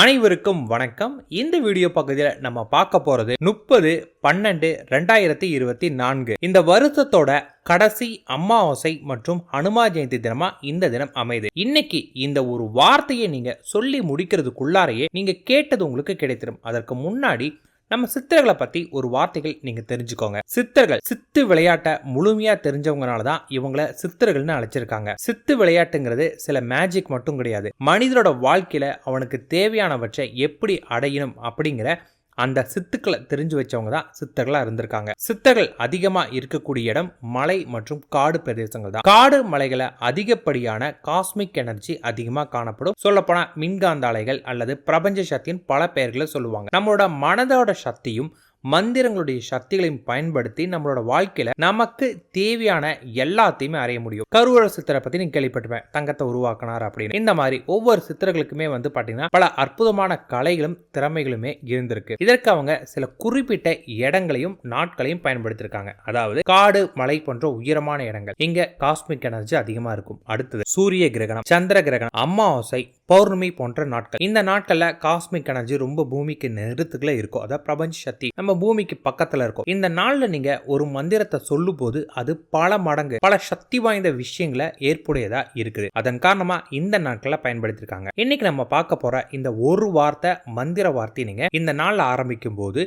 அனைவருக்கும் வணக்கம். இந்த வீடியோ பகுதியில் நம்ம பார்க்க போறது முப்பது பன்னெண்டு ரெண்டாயிரத்தி இருபத்தி நான்கு. இந்த வருஷத்தோட கடைசி அமாவாசை மற்றும் ஹனுமா ஜெயந்தி தினமா இந்த தினம் அமைது இன்னைக்கு இந்த ஒரு வார்த்தையை நீங்க சொல்லி முடிக்கிறதுக்குள்ளாரையே நீங்க கேட்டது உங்களுக்கு கிடைத்திடும். அதற்கு முன்னாடி நம்ம சித்தர்களை பத்தி ஒரு வார்த்தைகள் நீங்க தெரிஞ்சுக்கோங்க. சித்தர்கள் சித்து விளையாட்டை முழுமையா தெரிஞ்சவங்கனால தான் இவங்கள சித்தர்கள்னு அழைச்சிருக்காங்க. சித்து விளையாட்டுங்கிறது சில மேஜிக் மட்டும் கிடையாது. மனிதனோட வாழ்க்கையில அவனுக்கு தேவையானவற்றை எப்படி அடையணும் அப்படிங்கிற அந்த சித்துக்களை தெரிஞ்சு வச்சவங்க தான் சித்தர்களாக இருந்திருக்காங்க. சித்தர்கள் அதிகமாக இருக்கக்கூடிய இடம் மலை மற்றும் காடு பிரதேசங்கள் தான். காடு மலைகளை அதிகப்படியான காஸ்மிக் எனர்ஜி அதிகமாக காணப்படும். சொல்லப்போனால் மின்காந்த அலைகள் அல்லது பிரபஞ்ச சக்தியின் பல பெயர்களை சொல்லுவாங்க. நம்மளோட மனதோட சக்தியும் மந்திரங்களுடைய சக்திகளையும் பயன்படுத்தி நம்மளோட வாழ்க்கையில நமக்கு தேவையான எல்லாத்தையுமே அறிய முடியும். கருவூர சித்திரை பத்தி நீங்க கேள்விப்பட்டுவேன் தங்கத்தை உருவாக்கினார் அப்படின்னு. இந்த மாதிரி ஒவ்வொரு சித்திரங்களுக்குமே வந்து பாத்தீங்கன்னா பல அற்புதமான கலைகளும் திறமைகளுமே இருந்திருக்கு. இதற்கு அவங்க சில குறிப்பிட்ட இடங்களையும் நாட்களையும் பயன்படுத்தியிருக்காங்க. அதாவது காடு மலை போன்ற உயரமான இடங்கள். இங்க காஸ்மிக் எனர்ஜி அதிகமா இருக்கும். அடுத்தது சூரிய கிரகணம் சந்திர கிரகணம் அமாவாசை பௌர்ணமி போன்ற நாட்கள். இந்த நாட்கள்ல காஸ்மிக் எனர்ஜி ரொம்ப பூமிக்கு நெருத்துக்குள்ள இருக்கும். அதாவது பிரபஞ்ச சக்தி. நம்ம பூமிக்கு பக்கத்துல இருக்கும். இந்த நாளில் நீங்கள் ஒரு மந்திரத்தை சொல்லும் போது அது பல மடங்கு பல சக்தி வாய்ந்த விஷயங்களை ஏற்புடையதா இருக்குது. அதன் காரணமா இந்த நாட்களை பயன்படுத்தியிருக்காங்க இன்னைக்கு நம்ம பார்க்க போற இந்த ஒரு வார்த்தை மந்திர வார்த்தை நீங்க இந்த நாளில் ஆரம்பிக்கும் போது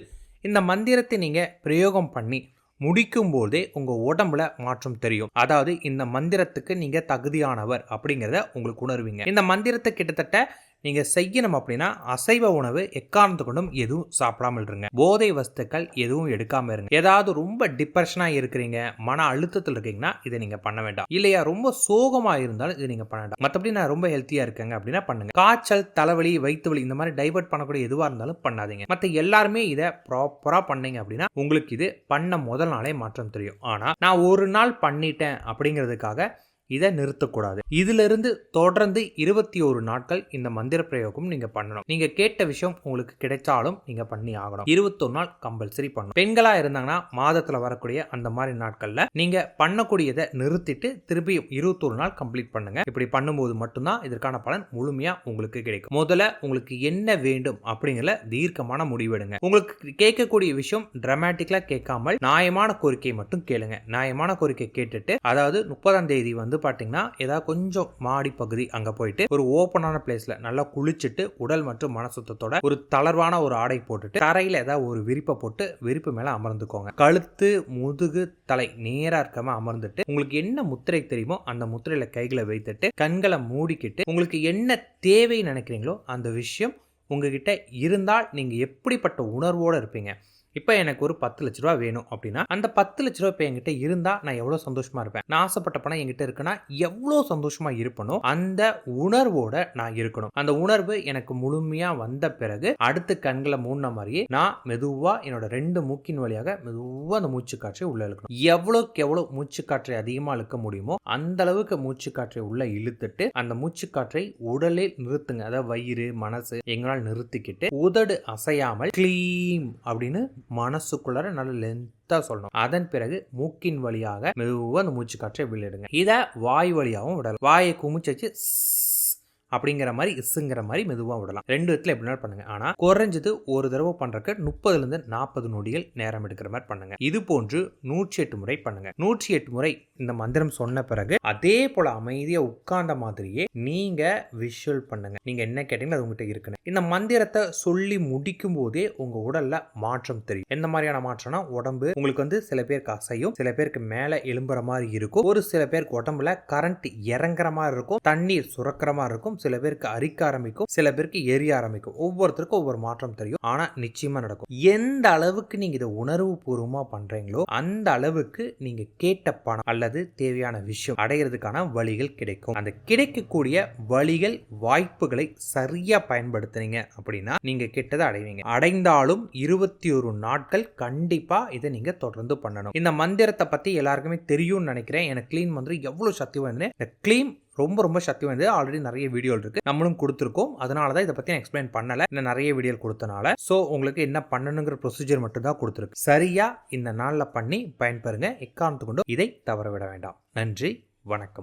இந்த மந்திரத்தை நீங்க பிரயோகம் பண்ணி முடிக்கும் போதே உங்கள் உடம்புல மாற்றம் தெரியும். அதாவது இந்த மந்திரத்துக்கு நீங்கள் தகுதியானவர் அப்படிங்கிறத உங்களுக்கு உணர்வீங்க. இந்த மந்திரத்தை கிட்டத்தட்ட நீங்கள் செய்யணும் அப்படின்னா அசைவ உணவு எக்காரணத்து கொண்டும் எதுவும் சாப்பிடாமல் இருங்க. போதை வஸ்துக்கள் எதுவும் எடுக்காமல் இருங்க. ஏதாவது ரொம்ப டிப்ரெஷனாக இருக்கிறீங்க மன அழுத்தத்தில் இருக்கீங்கன்னா இதை நீங்கள் பண்ண வேண்டாம். இல்லையா ரொம்ப சோகமாக இருந்தாலும் இதை நீங்கள் பண்ண வேண்டாம். மற்றபடி நான் ரொம்ப ஹெல்த்தியாக இருக்கேங்க அப்படின்னா பண்ணுங்க. காய்ச்சல் தலைவலி வயிற்று வலி இந்த மாதிரி டைவர்ட் பண்ணக்கூடிய எதுவாக இருந்தாலும் பண்ணாதீங்க. மற்ற எல்லாருமே இதை ப்ராப்பராக பண்ணீங்க அப்படின்னா உங்களுக்கு இது பண்ண முதல் நாளே மாற்றம் தெரியும். ஆனால் நான் ஒரு நாள் பண்ணிட்டேன் அப்படிங்கிறதுக்காக இதை நிறுத்தக்கூடாது. இதுல இருந்து தொடர்ந்து இருபத்தி ஒரு நாட்கள் இந்த மந்திர பிரயோகம் நீங்க பண்ணணும். நீங்க கேட்ட விஷயம் உங்களுக்கு கிடைச்சாலும் நீங்க பண்ணி ஆகணும். இருபத்தொரு நாள் கம்பல்சரி பண்ணணும். பெண்களா இருந்தாங்கன்னா மாதத்துல வரக்கூடிய அந்த மாதிரி நாட்கள்ல நீங்க பண்ணக்கூடியதை நிறுத்திட்டு திருப்பியும் இருபத்தொரு நாள் கம்ப்ளீட் பண்ணுங்க. இப்படி பண்ணும்போது மட்டும்தான் இதற்கான பலன் முழுமையா உங்களுக்கு கிடைக்கும். முதல்ல உங்களுக்கு என்ன வேண்டும் அப்படிங்கிற தீர்க்கமான முடிவெடுங்க உங்களுக்கு கேட்கக்கூடிய விஷயம் டிராமட்டிக்கலா கேட்காமல் நியாயமான கோரிக்கை மட்டும் கேளுங்க. நியாயமான கோரிக்கை கேட்டுட்டு அதாவது முப்பதாம் தேதி வந்து வந்து பார்த்தீங்கன்னா ஏதாவது கொஞ்சம் மாடி பகுதி அங்கே போயிட்டு ஒரு ஓப்பனான பிளேஸில் நல்லா குளிச்சுட்டு உடல் மற்றும் மன ஒரு தளர்வான ஒரு ஆடை போட்டுட்டு தரையில் ஏதாவது ஒரு விரிப்பை போட்டு விரிப்பு மேலே அமர்ந்துக்கோங்க. கழுத்து முதுகு தலை நேராக இருக்காம அமர்ந்துட்டு உங்களுக்கு என்ன முத்திரை தெரியுமோ அந்த முத்திரையில் கைகளை வைத்துட்டு கண்களை மூடிக்கிட்டு உங்களுக்கு என்ன தேவை நினைக்கிறீங்களோ அந்த விஷயம் உங்ககிட்ட இருந்தால் நீங்கள் எப்படிப்பட்ட உணர்வோடு இருப்பீங்க. இப்போ எனக்கு ஒரு பத்து லட்ச ரூபா வேணும் அப்படின்னா அந்த பத்து லட்ச ரூபா இப்போ என்கிட்ட இருந்தால் நான் எவ்வளோ சந்தோஷமாக இருப்பேன்? நான் ஆசைப்பட்ட பணம் என்கிட்ட இருக்குன்னா எவ்வளோ சந்தோஷமாக இருப்பனோ அந்த உணர்வோட நான் இருக்கணும். அந்த உணர்வு எனக்கு முழுமையாக வந்த பிறகு அடுத்து கண்களை மூடின மாதிரியே நான் மெதுவாக என்னோட ரெண்டு மூக்கின் வழியாக மெதுவாக அந்த மூச்சு காற்றை உள்ளே இழுக்கணும். எவ்வளோக்கு எவ்வளோ மூச்சு காற்றை அதிகமாக இழுக்க முடியுமோ அந்த அளவுக்கு மூச்சு காற்றை உள்ளே இழுத்துட்டு அந்த மூச்சு காற்றை உடலில் நிறுத்துங்க. அதாவது வயிறு மனசு எங்களால் நிறுத்திக்கிட்டு உதடு அசையாமல் கிளீம் அப்படின்னு மனசுக்குள்ளார நல்ல லென்த்தாக சொல்லணும். அதன் பிறகு மூக்கின் வழியாக மெதுவாக அந்த மூச்சு காற்றை வெளியிடுங்க. இதை வாய் வழியாகவும் விடலாம். வாயை குமிச்சு வச்சு அப்படிங்கிற மாதிரி இஸ்ஸுங்கிற மாதிரி மெதுவாக விடலாம். ரெண்டு விதத்தில் எப்படினாலும் பண்ணுங்க. ஆனால் குறைஞ்சது ஒரு தடவை பண்ணுறக்கு முப்பதுலேருந்து நாற்பது நொடிகள் நேரம் எடுக்கிற மாதிரி பண்ணுங்க. இது போன்று நூற்றி எட்டு முறை பண்ணுங்க. நூற்றி எட்டு முறை இந்த மந்திரம் சொன்ன பிறகு அதே போல அமைதியாக உட்கார்ந்த மாதிரியே நீங்க விஷுவல் பண்ணுங்க. நீங்க என்ன கேட்டீங்களோ அது உங்ககிட்ட இருக்குன்னு இந்த மந்திரத்தை சொல்லி முடிக்கும் போதே உங்க உடல்ல மாற்றம் தெரியும். எந்த மாதிரியான மாற்றம்னா உடம்பு உங்களுக்கு வந்து சில பேருக்கு அசையும் சில பேருக்கு மேலே எழும்புற மாதிரி இருக்கும். ஒரு சில பேருக்கு உடம்புல கரண்ட் இறங்குற மாதிரி இருக்கும். தண்ணீர் சுரக்கிற மாதிரி இருக்கும். சில பேருக்கு அரிக்க ஆரம்பிக்கும் சில பேருக்கு எரிய ஆரம்பிக்கும். ஒவ்வொருத்தருக்கும் ஒவ்வொரு மாற்றம் தெரியும். ஆனா நிச்சயமா நடக்கும். எந்த அளவுக்கு நீங்க இதை உணர்வு பூர்வமா பண்றீங்களோ அந்த அளவுக்கு நீங்க கேட்ட பணம் அல்லது தேவையான விஷயம் அடைகிறதுக்கான வழிகள் கிடைக்கும். அந்த கிடைக்கக்கூடிய வழிகள் வாய்ப்புகளை சரியா பயன்படுத்துனீங்க அப்படின்னா நீங்க கெட்டதை அடைவீங்க. அடைந்தாலும் இருபத்தி ஒரு நாட்கள் கண்டிப்பா இதை நீங்க தொடர்ந்து பண்ணணும். இந்த மந்திரத்தை பத்தி எல்லாருக்குமே தெரியும்னு நினைக்கிறேன். எனக்கு கிளீன் மந்திரம் எவ்வளவு சக்தி வந்து இந்த கிளீன் ரொம்ப ரொம்ப சக்தி வாய்ந்தது. ஆல்ரெடி நிறைய வீடியோ இருக்கு. நம்மளும் கொடுத்துருக்கோம். அதனால தான் இதை பற்றி நான் எக்ஸ்பிளைன் பண்ணல. இன்னும் நிறைய வீடியோ கொடுத்தனால. ஸோ உங்களுக்கு என்ன பண்ணணுங்கிற ப்ரொசீஜர் மட்டும் தான் கொடுத்துருக்கு. சரியா இந்த நாளில் பண்ணி பயன்பெறுங்க. எக்காரணத்து கொண்டு இதை தவற விட வேண்டாம். நன்றி. வணக்கம்.